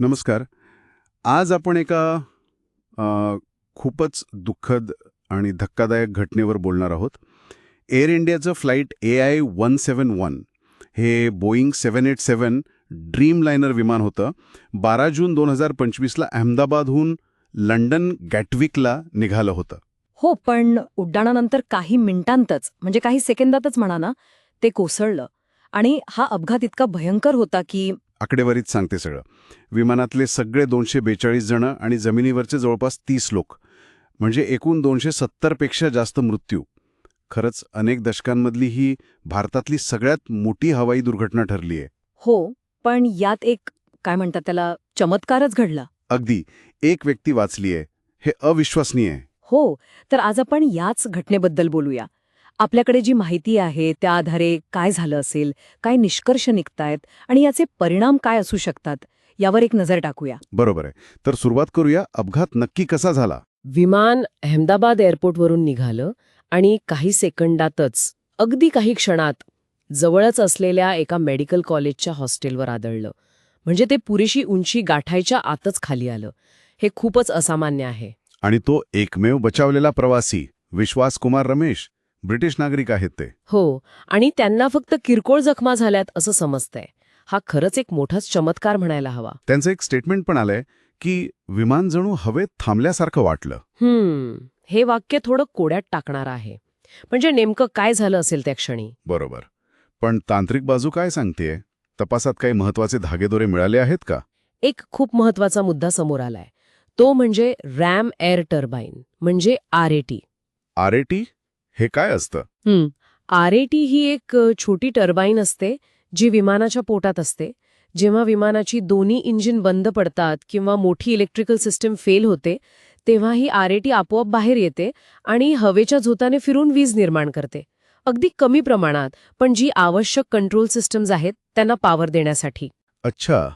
नमस्कार. आज आपण एका खूपच दुःखद आणि धक्कादायक घटनेवर बोलणार आहोत. एअर इंडियाचं flight A I one seven one हे Boeing seven eight seven Dreamliner विमान होतं. बारा जून दोन हजार पंचवीसला अहमदाबादहून लंडन गॅटविकला निघालं होतं. हो पण उड्डाणानंतर काही मिनिटांतच म्हणजे काही सेकंदातच म्हणा ना ते कोसळलं. आणि हा अपघात इतका भयंकर होता की आकडेवारीत सांगते सगळं. विमानातले सगळे दोनशे बेचाळीस जणं आणि जमिनीवरचे जवळपास तीस लोक. म्हणजे एकूण दोनशे सत्तरपेक्षा जास्त मृत्यू. खरंच अनेक दशकांमधली ही भारतातली सगळ्यात मोठी हवाई दुर्घटना ठरली आहे हो पण यात एक काय म्हणतात त्याला चमत्कारच घडला. अगदी. एक व्यक्ती वाचली आहे हे अविश्वसनीय हो तर आज आपण याच घटनेबद्दल बोलूया. आपल्याकडे जी माहिती आहे त्या आधारे काय झालं असेल काय निष्कर्ष निघतायत आणि याचे परिणाम काय असू शकतात यावर एक नजर टाकूया. बरोबर आहे. तर सुरुवात करूया अपघात नक्की कसा झाला? विमान अहमदाबाद एअरपोर्टवरून निघालं आणि काही सेकंदातच अगदी काही क्षणात जवळच असलेल्या एका मेडिकल कॉलेजच्या हॉस्टेलवर आदळलं. म्हणजे ते पुरेशी उंची गाठायच्या आतच खाली आलं. हे खूपच असामान्य आहे. आणि तो एकमेव बचावलेला प्रवासी विश्वास कुमार रमेश ब्रिटिश नागरिक आहेत ते. हो आणि त्यांना फक्त किरकोळ जखमा झाल्यात असं समजतंय. हा खरंच एक मोठाच चमत्कार म्हणायला हवा. त्यांचं एक स्टेटमेंट पण आलंय की विमान जणू हवेत थांबल्यासारखं वाटलं. हम्म हे वाक्य थोडं कोड्यात टाकणार आहे. म्हणजे नेमकं काय झालं असेल त्या क्षणी? बरोबर. पण तांत्रिक बाजू काय सांगतेय? तपासात काही महत्त्वाचे धागेदोरे मिळाले आहेत का? एक खूप महत्त्वाचा मुद्दा समोर आलाय. तो म्हणजे रॅम एअर टर्बाईन म्हणजे R A T. R A T? हे काय असतं? आर ए टी ही एक छोटी टर्बाईन असते जी विमानाच्या पोटात असते. जेव्हा विमानाची दोन्ही इंजिन बंद पडतात किंवा मोठी इलेक्ट्रिकल सिस्टम फेल होते तेव्हा ही आर ए टी आपोआप बाहेर येते आणि हवेच्या झोताने फिरून वीज निर्माण करते. अगदी कमी प्रमाणात पण जी आवश्यक कंट्रोल सिस्टम्स आहेत त्यांना पॉवर देण्यासाठी. अच्छा.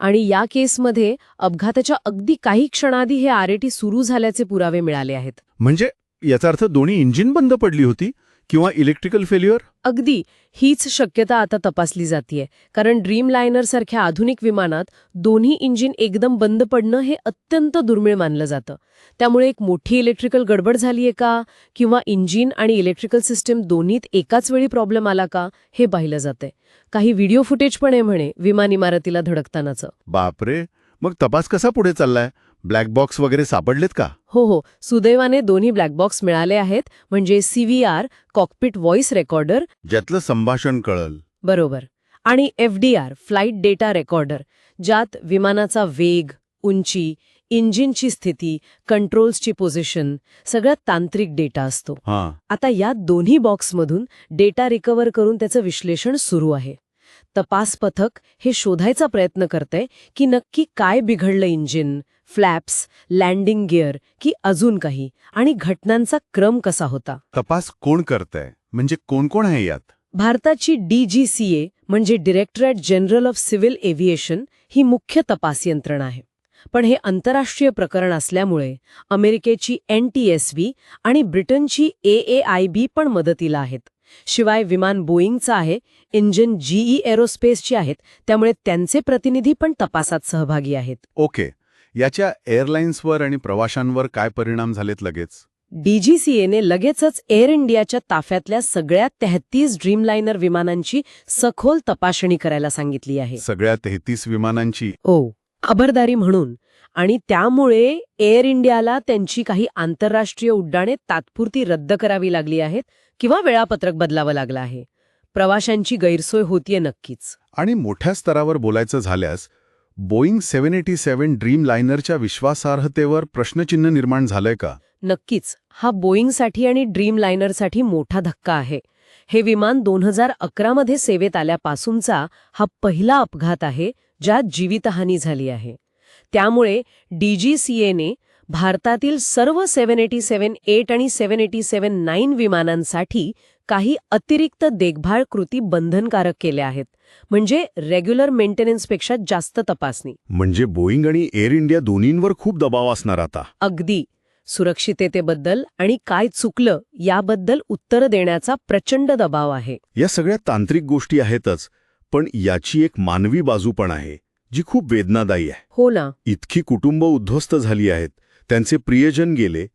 आणि या केसमध्ये अपघाताच्या अगदी काही क्षणाआधी हे आर ए टी सुरू झाल्याचे पुरावे मिळाले आहेत. म्हणजे याचा अर्थ दोन्ही इंजिन बंद पडली होती किंवा इलेक्ट्रिकल फेल्युअर अगदी. हीच शक्यता आता तपासली जातीये. कारण ड्रीम लायनर सारख्या आधुनिक विमानात दोन्ही इंजिन एकदम बंद पडणं हे अत्यंत दुर्मिळ मानलं जातं. त्यामुळे एक मोठी इलेक्ट्रिकल गडबड झालीये का? किंवा इंजिन आणि इलेक्ट्रिकल सिस्टीम दोन्हीत एकाच वेळी प्रॉब्लेम आला का? हे पाहिलं जातंय. काही व्हिडिओ फुटेज पण आहे म्हणे विमान इमारतीला धडकतानाचं. बापरे. मग तपास कसा पुढे चाललाय? ब्लॅक बॉक्स वगैरे सापडलेत का? हो हो. सुदैवाने दोन्ही ब्लॅक बॉक्स मिळाले आहेत म्हणजे सीव्हीआर कॉकपिट व्हॉइस रेकॉर्डर. ज्यातलं संभाषण कळल. बरोबर. आणि एफडीआर फ्लाईट डेटा रेकॉर्डर ज्यात विमानाचा वेग उंची इंजिनची स्थिती कंट्रोल्सची पोझिशन सगळ्यात तांत्रिक डेटा असतो. हां. आता या दोन्ही बॉक्समधून डेटा रिकव्हर करून त्याचं विश्लेषण सुरू आहे. तपास पथक हे शोधायचा प्रयत्न करतंय की नक्की काय बिघडलं इंजिन फ्लॅप्स लँडिंग गिअर की अजून काही? आणि घटनांचा क्रम कसा होता? तपास कोण करतंय? म्हणजे कोण कोण आहे यात? भारताची डीजीसीए म्हणजे directorate general of civil aviation ही मुख्य तपास यंत्रणा आहे. पण हे आंतरराष्ट्रीय प्रकरण असल्यामुळे अमेरिकेची एनटीएसबी आणि ब्रिटनची एएआयबी पण मदतीला आहेत. शिवाय विमान बोईंगचं आहे इंजिन जीई एरोस्पेसची आहेत त्यामुळे त्यांचे प्रतिनिधी पण तपासात सहभागी आहेत. ओके. याच्या एअरलाइन्सवर आणि प्रवाशांवर काय परिणाम झालेत लगेच? डीजीसीएने लगेचच एअर इंडियाच्या ताफ्यातल्या सगळ्या तेहतीस ड्रीमलायनर विमानांची सखोल तपासणी करायला सांगितली आहे. सगळ्या तेहतीस विमानांची? ओ खबरदारी म्हणून. आणि त्यामुळे एअर इंडियाला त्यांची काही आंतरराष्ट्रीय उड्डाणे तात्पुरती रद्द करावी लागली आहेत किंवा वेळापत्रक बदलावं लागलं आहे. प्रवाशांची गैरसोय होतीये नक्कीच. आणि मोठ्या स्तरावर बोलायचं झाल्यास बोईंग सेव्हन एटी सेव्हन ड्रीम लायनरच्या विश्वासार्हतेवर प्रश्नचिन्ह निर्माण झालंय का? नक्कीच. हा बोईंगसाठी आणि ड्रीम लायनरसाठी मोठा धक्का आहे. हे विमान दोन हजार अकरामध्ये सेवेत आल्यापासूनचा हा पहिला अपघात आहे ज्यात जीवितहानी झाली आहे. त्यामुळे डीजीसीएने भारतातील सर्व सेव्हन एटी सेव्हन एट आणि सेव्हन एटी सेव्हन नाईन विमानांसाठी काही अतिरिक्त देखभाल कृती बंधनकारक केल्या आहेत. म्हणजे रेग्युलर मेंटेनन्सपेक्षा जास्त तपासणी. म्हणजे बोईंग आणि एअर इंडिया दोन्हींवर खूप दबाव असणार आता. अगदी. सुरक्षिततेबद्दल आणि काय चुकलं याबद्दल उत्तर देण्याचा प्रचंड दबाव आहे. या सगळ्या तांत्रिक गोष्टी आहेतच पण याची एक मानवी बाजू पण आहे जी खूप वेदनादायी आहे. हो ना. इतकी कुटुंब उद्ध्वस्त झाली आहेत त्यांचे प्रियजन गेले.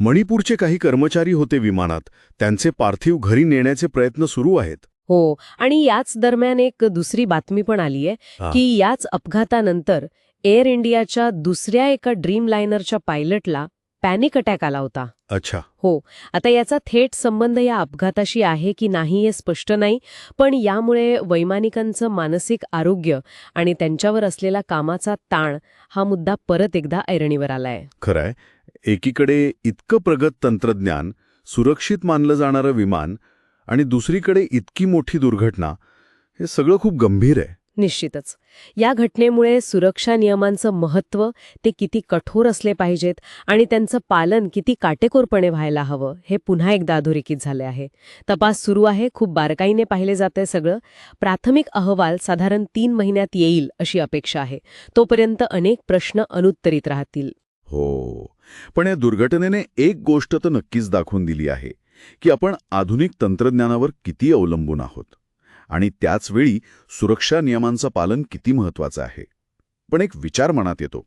मणिपूरचे काही कर्मचारी होते विमानात. त्यांचे पार्थिव घरी नेण्याचे प्रयत्न सुरू आहेत. हो आणि याच दरम्यान एक दुसरी बातमी पण आली आहे. की याच अपघातानंतर एअर इंडियाच्या दुसऱ्या एका ड्रीम लायनरच्या पायलटला पॅनिक अटॅक आला होता. अच्छा. हो. आता याचा थेट संबंध या अपघाताशी आहे की नाही हे स्पष्ट नाही पण यामुळे वैमानिकांचं मानसिक आरोग्य आणि त्यांच्यावर असलेला कामाचा ताण हा मुद्दा परत एकदा ऐरणीवर आलाय. खरंय. एकीकडे इतकं प्रगत तंत्रज्ञान सुरक्षित मानलं जाणारं विमान आणि दुसरीकडे इतकी मोठी दुर्घटना हे सगळं खूप गंभीर आहे. निश्चितच. या घटनेमुळे सुरक्षा नियमांचं महत्त्व ते किती कठोर असले पाहिजेत आणि त्यांचं पालन किती काटेकोरपणे व्हायला हवं हे पुन्हा एकदा अधोरेखित झाले आहे. तपास सुरू आहे खूप बारकाईने पाहिले जाते सगळं. प्राथमिक अहवाल साधारण तीन महिन्यात येईल अशी अपेक्षा आहे. तोपर्यंत अनेक प्रश्न अनुत्तरित राहतील. हो. पण या दुर्घटनेने एक गोष्ट तर नक्कीच दाखवून दिली आहे की आपण आधुनिक तंत्रज्ञानावर किती अवलंबून आहोत. आणि त्याचवेळी सुरक्षा नियमांचं पालन किती महत्वाचं आहे? पण एक विचार मनात येतो.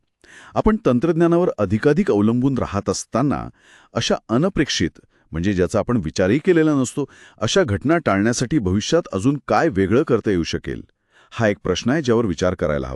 आपण तंत्रज्ञानावर अधिकाधिक अवलंबून राहत असताना अशा अनपेक्षित म्हणजे ज्याचा आपण विचारही केलेला नसतो अशा घटना टाळण्यासाठी भविष्यात अजून काय वेगळं करता येऊ शकेल? हा एक प्रश्न आहे ज्यावर विचार करायला हवा.